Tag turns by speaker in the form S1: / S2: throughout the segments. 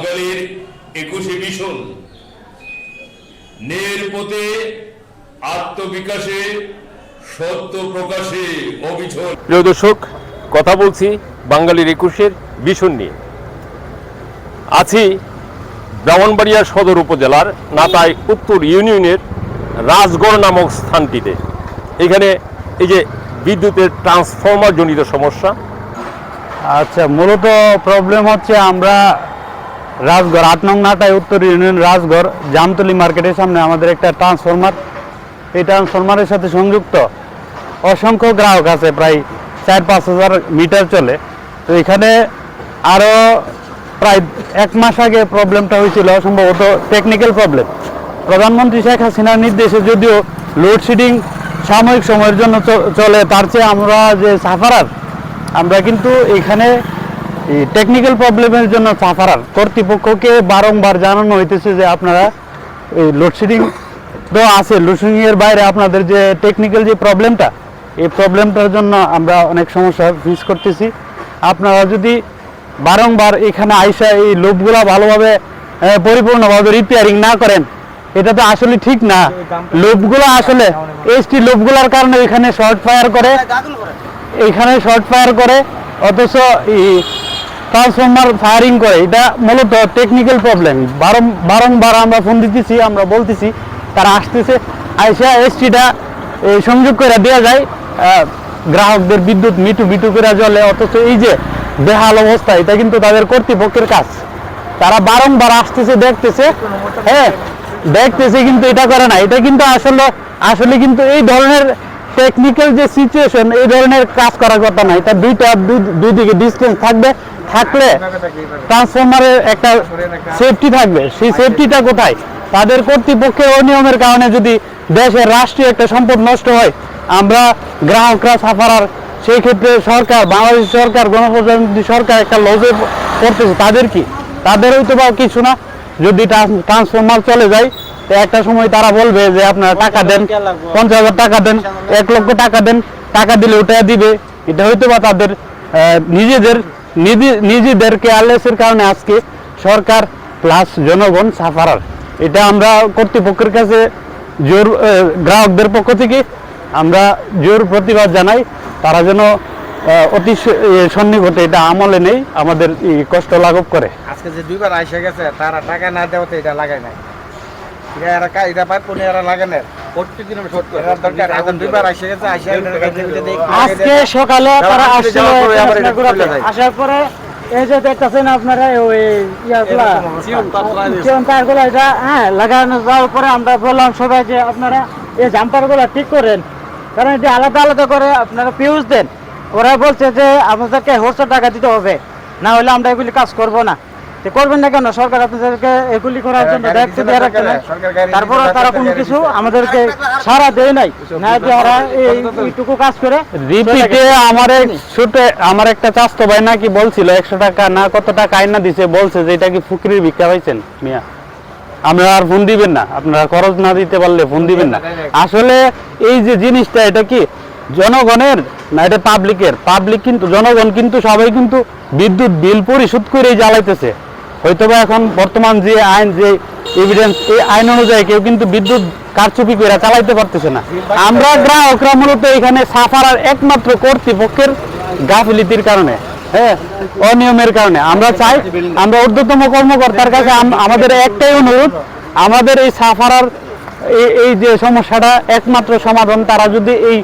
S1: বাঙালির একুশে মিশন নের পথে আত্মবিকাশে সত্য প্রকাশে অবিচল।
S2: প্রিয় দর্শক কথা বলছি বাঙালির একুশের ভীষণ নিয়ে। আছি ব্রাহ্মণবাড়িয়া সদর উপজেলার নাতাই উত্তর ইউনিয়নের রাজগড় নামক স্থানটিতে। এখানে এই যে বিদ্যুতের ট্রান্সফরমার জনিত সমস্যা।
S3: আচ্ছা মূলত প্রবলেম হচ্ছে আমরা রাজগড়, আট নং নাটায় উত্তর ইউনিয়ন রাজগড়, জামতলি মার্কেটের সামনে আমাদের একটা ট্রান্সফরমার এই ট্রান্সফরমারের সাথে সংযুক্ত অসংখ্য গ্রাহক আছে, প্রায় চার পাঁচ হাজার মিটার চলে। তো এখানে আরও প্রায় এক মাস আগে প্রবলেমটা হয়েছিল, সম্ভবত টেকনিক্যাল প্রবলেম প্রধানমন্ত্রী শেখ হাসিনার নির্দেশে যদিও লোডশেডিং সাময়িক সময়ের জন্য চলে, তার চেয়ে আমরা যে সাফারার আমরা কিন্তু এখানে টেকনিক্যাল প্রবলেমের জন্য সাফারার কর্তৃপক্ষকে বারংবার জানানো হইতেছে যে আপনারা এই লোডশেডিং তো আছে লোডশেডিং এর বাইরে আপনাদের যে টেকনিক্যাল যে প্রবলেমটা এই প্রবলেমটার জন্য আমরা অনেক সমস্যা ফেস করতেছি। আপনারা যদি বারংবার এখানে আইসা এই লোভগুলা ভালোভাবে পরিপূর্ণভাবে রিপেয়ারিং না করেন, এটা তো আসলে ঠিক না। লোভগুলো আসলে এসটি লোভগুলোর কারণে এখানে শর্ট ফায়ার করে, এখানে শর্ট ফায়ার করে, অথচ ট্রান্সফর্মার ফায়ারিং করে, এটা মূলত টেকনিক্যাল প্রবলেম বারংবার আমরা ফোন দিতেছি, আমরা বলতেছি, তারা আসতেছে, আইসা এসটিটা সংযোগ করে দেওয়া যায় গ্রাহকদের বিদ্যুৎ মিটু মিটু করে জ্বলে, অথচ এই যে বেহাল অবস্থা, এটা কিন্তু তাদের কর্তৃপক্ষের কাজ। তারা বারংবার আসতেছে, দেখতেছে হ্যাঁ দেখতেছে কিন্তু এটা করে না। এটা কিন্তু আসলে আসলে কিন্তু এই ধরনের টেকনিক্যাল যে সিচুয়েশন এই ধরনের কাজ করার কথা না, এটা দুইটা, দুই- দুই দিকে ডিস্টেন্স থাকবে। থাকলে ট্রান্সফরমারের একটা সেফটি থাকবে। সেই সেফটিটা কোথায়? তাদের কর্তৃপক্ষের অনিয়মের কারণে যদি দেশের রাষ্ট্রীয় একটা সম্পদ নষ্ট হয়, আমরা গ্রাহকরা সাফারার সেই ক্ষেত্রে সরকার, বাংলাদেশ সরকার, গণপ্রজাতন্ত্রী সরকার একটা লজে করতেছে তাদের কি? তাদের হয়তো বা কিছু না। যদি ট্রান্সফরমার চলে যায়, তো একটা সময় তারা বলবে যে, আপনারা টাকা দেন, পঞ্চাশ হাজার টাকা দেন, এক লক্ষ টাকা দেন, টাকা দিলে ওটা দিবে। এটা হয়তো বা তাদের নিজেদের নিজে- নিজেদের কেয়ারলেসের কারণে আজকে সরকার প্লাস জনগণ সাফারার। এটা আমরা কর্তৃপক্ষের কাছে জোর গ্রাহকদের পক্ষ থেকে আমরা জোর প্রতিবাদ জানাই। তারা যেন অতি সন্নিকটে এটা আমলে নেই, আমাদের কষ্ট লাঘব করে।
S4: আজকে যে দুইবার আইসে গেছে, তারা টাকা না দেওয়াতে এটা লাগায় নাই। এরা কা এটা পায় পুনে এরা লাগে না।
S3: আজকে সকালে তারা আসছিল। আসার পরে এই যে দেখতেছেন আপনারা ওই ইয়াগুলা এটা হ্যাঁ লাগানো যাওয়ার পরে আমরা বললাম সবাই যে আপনারা এই জাম্পারগুলো ঠিক করেন। কারণ এটা আলাদা আলাদা করে আপনারা পিউজ দেন। ওরা বলছে যে আমাদেরকে হোস্টার টাকা দিতে হবে। না হলে আমরা এগুলি কাজ করব না। তো করবেন না কেন? সরকার আপনাদেরকে এগুলি করার জন্য দায়িত্ব
S4: দিতে
S3: দিয়ে রাখছে না।
S4: কেন? সরকার গাড়ি
S3: তারপরে তারা
S4: কোনো
S3: কিছু আমাদেরকে সারা দেয় নাই। না যে ওরা এইটুকু কাজ করে রিপিটে আমার ছোট আমার একটা চাস্তো ভাই নাকি বলছিল একশো টাকা না কত টাকা আইনা দিছে বলছে যে এটা কি ফুকরির ভিক্ষা পাইছেন? মিয়া আপনারা আর ফোন দিবেন না। আপনারা খরচ না দিতে পারলে ফোন দিবেন না। আসলে এই যে জিনিসটা এটা কি জনগণের না এটা পাবলিকের পাবলিক কিন্তু জনগণ কিন্তু সবাই কিন্তু বিদ্যুৎ বিল পরিশোধ করেই জ্বালাইতেছে। হয়তোবা এখন বর্তমান যে আইন, যে এভিডেন্স এই আইন অনুযায়ী কেউ কিন্তু বিদ্যুৎ কারচুপি করে চালাইতে পারতেছে না। আমরা গ্রাহকরা মূলত এখানে সাফারার একমাত্র কর্তৃপক্ষের গাফিলিতির কারণে হ্যাঁ অনিয়মের কারণে। আমরা চাই, আমরা ঊর্ধ্বতম কর্মকর্তার কাছে আমাদের একটাই অনুরোধ, আমাদের এই সাফারার এই- যে সমস্যাটা একমাত্র সমাধান, তারা যদি এই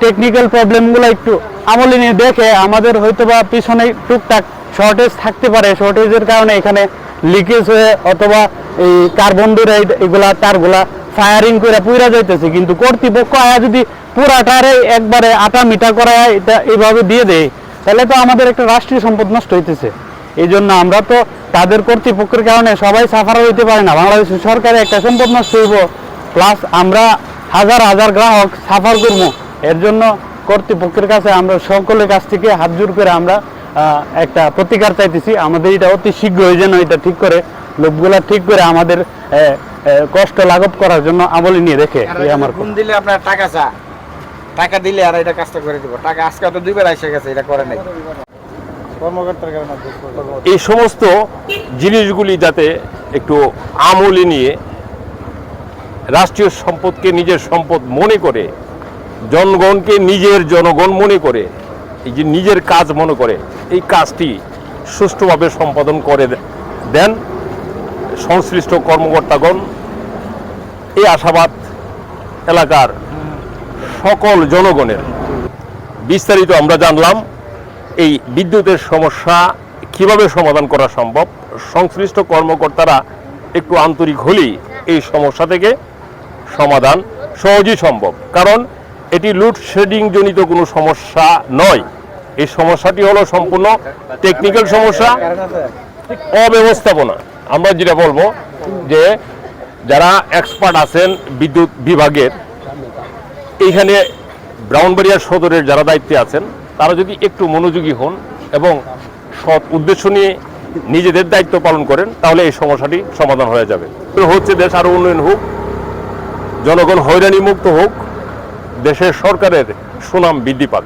S3: টেকনিক্যাল প্রবলেমগুলো একটু আমলে নিয়ে দেখে, আমাদের হয়তোবা পিছনে টুকটাক শর্টেজ থাকতে পারে। শর্টেজের কারণে এখানে লিকেজ হয়ে অথবা এই কার্বন ডাইঅক্সাইড এগুলা, তারগুলা ফায়ারিং করে পুরা যাইতেছে। কিন্তু কর্তৃপক্ষ আয়া যদি পুরাটারে একবারে আটা মিটা করা এটা এইভাবে দিয়ে দেয়, তাহলে তো আমাদের একটা রাষ্ট্রীয় সম্পদ নষ্ট হইতেছে। এই জন্য আমরা তো তাদের কর্তৃপক্ষের কারণে সবাই সাফার হইতে পারে না। বাংলাদেশের সরকারের একটা সম্পদ নষ্ট হইব প্লাস আমরা হাজার হাজার গ্রাহক সাফার করব। এর জন্য কর্তৃপক্ষের কাছে আমরা সকলের কাছ থেকে হাত জোর করে আমরা একটা প্রতিকার চাইতেছি। আমাদের এটা অতি শীঘ্রই যেন এটা ঠিক করে লোকগুলা ঠিক করে আমাদের কষ্ট লাঘব করার জন্য আমলে নিয়ে রেখে আমার
S4: ফোন দিলে আপনার টাকা চা। টাকা দিলে আর এটা কাজটা করে দিব। টাকা আজকে তো দুইবার আইসে গেছে এটা করে নাই।
S2: এই সমস্ত জিনিসগুলি যাতে একটু আমলে নিয়ে রাষ্ট্রীয় সম্পদকে নিজের সম্পদ মনে করে জনগণকে নিজের জনগণ মনে করে এই যে নিজের কাজ মনে করে, এই কাজটি সুষ্ঠুভাবে সম্পাদন করে দেন সংশ্লিষ্ট কর্মকর্তাগণ। এই আশাবাদ এলাকার সকল জনগণের। বিস্তারিত আমরা জানলাম এই বিদ্যুতের সমস্যা কীভাবে সমাধান করা সম্ভব। সংশ্লিষ্ট কর্মকর্তারা একটু আন্তরিক হলেই এই সমস্যা থেকে সমাধান সহজেই সম্ভব। কারণ এটি লোডশেডিং জনিত কোনো সমস্যা নয়। এই সমস্যাটি হলো সম্পূর্ণ টেকনিক্যাল সমস্যা, অব্যবস্থাপনা। আমরা যেটা বলব যে যারা এক্সপার্ট আছেন বিদ্যুৎ বিভাগের, এইখানে ব্রাউনবাড়িয়া সদরের যারা দায়িত্বে আছেন, তারা যদি একটু মনোযোগী হন এবং সৎ উদ্দেশ্য নিয়ে নিজেদের দায়িত্ব পালন করেন, তাহলে এই সমস্যাটি সমাধান হয়ে যাবে। হচ্ছে দেশ আরও উন্নয়ন হোক, জনগণ হয়রানি মুক্ত হোক, দেশের সরকারের সুনাম বৃদ্ধি পাক।